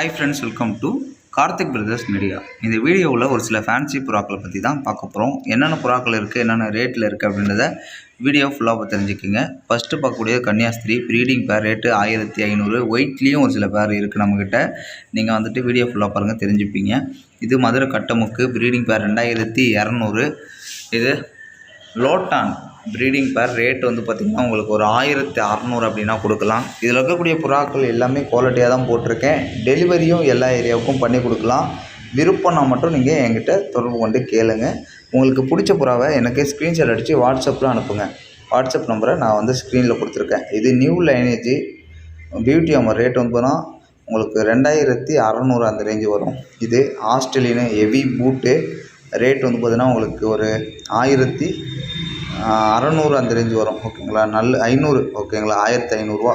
Hi friends welcome to Karthik brothers media இந்த வீடியோவில் ஒரு சில ஃபேன்சி புறாக்களை பற்றி தான் பார்க்க போகிறோம் என்னென்ன புறாக்கள் இருக்குது என்னென்ன ரேட்டில் இருக்குது அப்படின்றத வீடியோ ஃபுல்லாக தெரிஞ்சுக்குங்க. ஃபஸ்ட்டு பார்க்கக்கூடிய கன்னியாஸ்திரி ப்ரீடிங் பேர் ரேட்டு ஆயிரத்தி ஐநூறு. ஒயிட்லேயும் ஒரு சில பேர் இருக்குது நம்மக்கிட்ட நீங்கள் வந்துட்டு வீடியோ ஃபுல்லாக பாருங்கள் தெரிஞ்சுப்பீங்க. இது மதுரை கட்டமுக்கு ப்ரீடிங் பேர் ரெண்டாயிரத்தி இரநூறு. இது லோட்டான். ப்ரீடிங் பேர் ரேட் வந்து பார்த்திங்கன்னா உங்களுக்கு ஒரு ஆயிரத்தி அறநூறு அப்படின்னா கொடுக்கலாம். இதில் இருக்கக்கூடிய புறாக்கள் எல்லாமே குவாலிட்டியாக தான் போட்டிருக்கேன். டெலிவரியும் எல்லா ஏரியாவுக்கும் பண்ணி கொடுக்கலாம். விருப்பம்னா மட்டும் நீங்கள் என்கிட்ட தொடர்பு கொண்டு கேளுங்க. உங்களுக்கு பிடிச்ச புறாவை எனக்கு ஸ்க்ரீன்ஷாட் அடித்து வாட்ஸ்அப்பில் அனுப்புங்க. வாட்ஸ்அப் நம்பரை நான் வந்து ஸ்க்ரீனில் கொடுத்துருக்கேன். இது நியூ லைனேஜி பியூட்டி அம்மர் ரேட் வந்து போனால் உங்களுக்கு ரெண்டாயிரத்தி அறநூறு அந்த ரேஞ்சு வரும். இது ஆஸ்திரேலியனு ஹெவி பூட்டு ரேட் வந்து பார்த்திங்கன்னா உங்களுக்கு ஒரு ஆயிரத்தி அறநூறு அந்த ரேஞ்சு வரும் ஓகேங்களா நல்ல ஐநூறு ஓகேங்களா ஆயிரத்தி ஐநூறுரூவா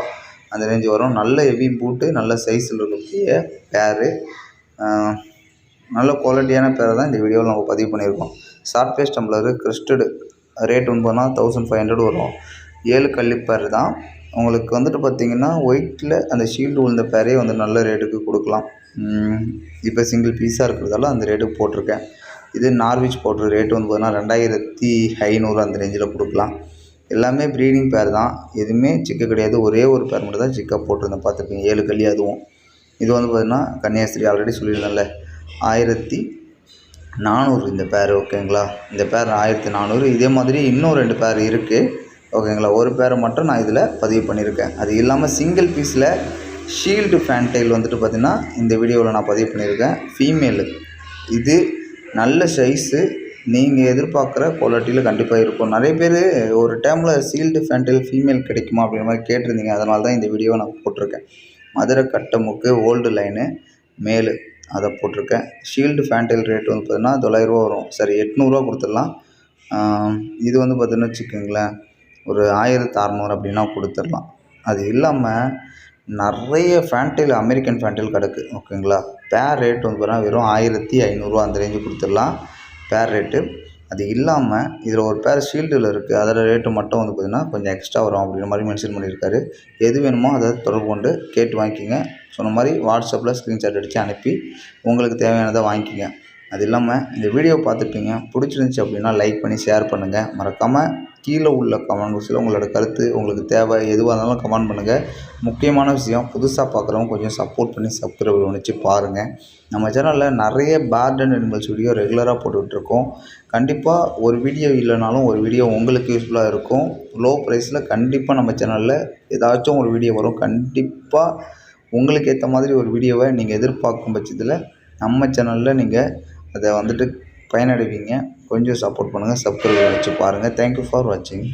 அந்த ரேஞ்சு வரும். நல்ல ஹெவி பூட்டு நல்ல சைஸில் இருக்கக்கூடிய பேரு நல்ல குவாலிட்டியான பேரை தான் இந்த வீடியோவில் நம்ம பதிவு பண்ணியிருக்கோம். ஷார்ட் பேஸ் டம்ளரு கிறிஸ்டடு ரேட் வந்து பார்த்தா தௌசண்ட் ஃபைவ் ஹண்ட்ரட் வரும். ஏழு கள்ளி பேர் தான். உங்களுக்கு வந்துட்டு பார்த்தீங்கன்னா ஒயிட்டில் அந்த ஷீல்டு விழுந்த பேரே வந்து நல்ல ரேட்டுக்கு கொடுக்கலாம். இப்போ சிங்கிள் பீஸாக இருக்கிறதால அந்த ரேட்டுக்கு போட்டிருக்கேன். இது நார்விச் பவுட்ரு ரேட்டு வந்து பார்த்தீங்கன்னா ரெண்டாயிரத்தி ஐநூறு அந்த ரேஞ்சில் கொடுக்கலாம். எல்லாமே ப்ரீடிங் பேர் தான். எதுவுமே சிக்க கிடையாது. ஒரே ஒரு பேர் மட்டும் தான் சிக்கா போட்டிருந்தேன். பார்த்துருப்பீங்க. ஏழு கல்லி அதுவும். இது வந்து பார்த்திங்கன்னா கன்னியாஸ்திரி ஆல்ரெடி சொல்லியிருந்தேன்ல. ஆயிரத்தி நானூறு இந்த பேர் ஓகேங்களா இந்த பேர் ஆயிரத்தி நானூறு. இதே மாதிரி இன்னும் ரெண்டு பேர் இருக்குது ஓகேங்களா ஒரு பேரை மட்டும் நான் இதில் பதிவு பண்ணியிருக்கேன். அது இல்லாமல் சிங்கிள் பீஸில் ஷீல்டு ஃபேன்டைல் வந்துட்டு பார்த்திங்கன்னா இந்த வீடியோவில் நான் பதிவு பண்ணியிருக்கேன். ஃபீமேலு இது நல்ல சைஸு நீங்கள் எதிர்பார்க்குற குவாலிட்டியில் கண்டிப்பாக இருக்கும். நிறைய பேர் ஒரு டைமில் சீல்டு ஃபேண்டில் ஃபீமேல் கிடைக்குமா அப்படின்ற மாதிரி கேட்டிருந்தீங்க. அதனால தான் இந்த வீடியோவை நான் போட்டிருக்கேன். மதுரை கட்டமுக்கு ஓல்டு லைனு மேலு அதை போட்டிருக்கேன். ஷீல்டு ஃபேண்டில் ரேட் வந்து பார்த்தீங்கன்னா தொள்ளாயிரரூவா வரும். சரி எட்நூறுரூவா கொடுத்துடலாம். இது வந்து பார்த்தீங்கன்னா வச்சுக்கோங்களேன். ஒரு ஆயிரத்து அறநூறு அப்படின்னா கொடுத்துடலாம். அது இல்லாமல் நிறைய ஃபேன்டைல் அமெரிக்கன் ஃபேன்டைல் கிடக்கு ஓகேங்களா? பேர் ரேட் வந்து பார்த்தீங்கன்னா வெறும் ஆயிரத்தி ஐநூறுரூவா அந்த ரேஞ்சு கொடுத்துடலாம் பேர் ரேட்டு. அது இல்லாமல் இதில் ஒரு பேர் ஷீல்டில் இருக்குது அதோட ரேட்டு மட்டும் வந்து பார்த்திங்கன்னா கொஞ்சம் எக்ஸ்ட்ரா வரும் அப்படின்ற மாதிரி மென்ஷன் பண்ணியிருக்காரு. எது வேணுமோ அதை தொடர்பு கொண்டு கேட்டு வாங்கிக்கிங்க. சொன்ன மாதிரி வாட்ஸ்அப்பில் ஸ்க்ரீன்ஷாட் அடித்து அனுப்பி உங்களுக்கு தேவையானதை வாங்கிக்கிங்க. அது இல்லாமல் இந்த வீடியோ பார்த்துருப்பீங்க பிடிச்சிருந்துச்சி அப்படின்னா லைக் பண்ணி ஷேர் பண்ணுங்கள் மறக்காமல் கீழே உள்ள கமெண்ட் பாக்ஸில் உங்களோட கருத்து உங்களுக்கு தேவை எதுவாக இருந்தாலும் கமெண்ட் பண்ணுங்கள் முக்கியமான விஷயம் புதுசாக பார்க்குறவங்க கொஞ்சம் சப்போர்ட் பண்ணி சப்ஸ்கிரைப் பண்ணிச்சு பாருங்கள் நம்ம சேனலில் நிறைய பேர்ட் அண்ட் அனிமல்ஸ் வீடியோ ரெகுலராக போட்டுட்ருக்கோம் கண்டிப்பாக ஒரு வீடியோ இல்லைனாலும் ஒரு வீடியோ உங்களுக்கு யூஸ்ஃபுல்லாக இருக்கும். லோ ப்ரைஸில் கண்டிப்பாக நம்ம சேனலில் ஏதாச்சும் ஒரு வீடியோ வரும். கண்டிப்பாக உங்களுக்கு ஏற்ற மாதிரி ஒரு வீடியோவை நீங்கள் எதிர்பார்க்கும் பட்சத்தில் நம்ம சேனலில் நீங்கள் அதை வந்துட்டு பயனடைவீங்க. கொஞ்சம் சப்போர்ட் பண்ணுங்கள் சப்ஸ்கிரைப் வச்சு பாருங்கள் தேங்க்யூ ஃபார் வாட்சிங்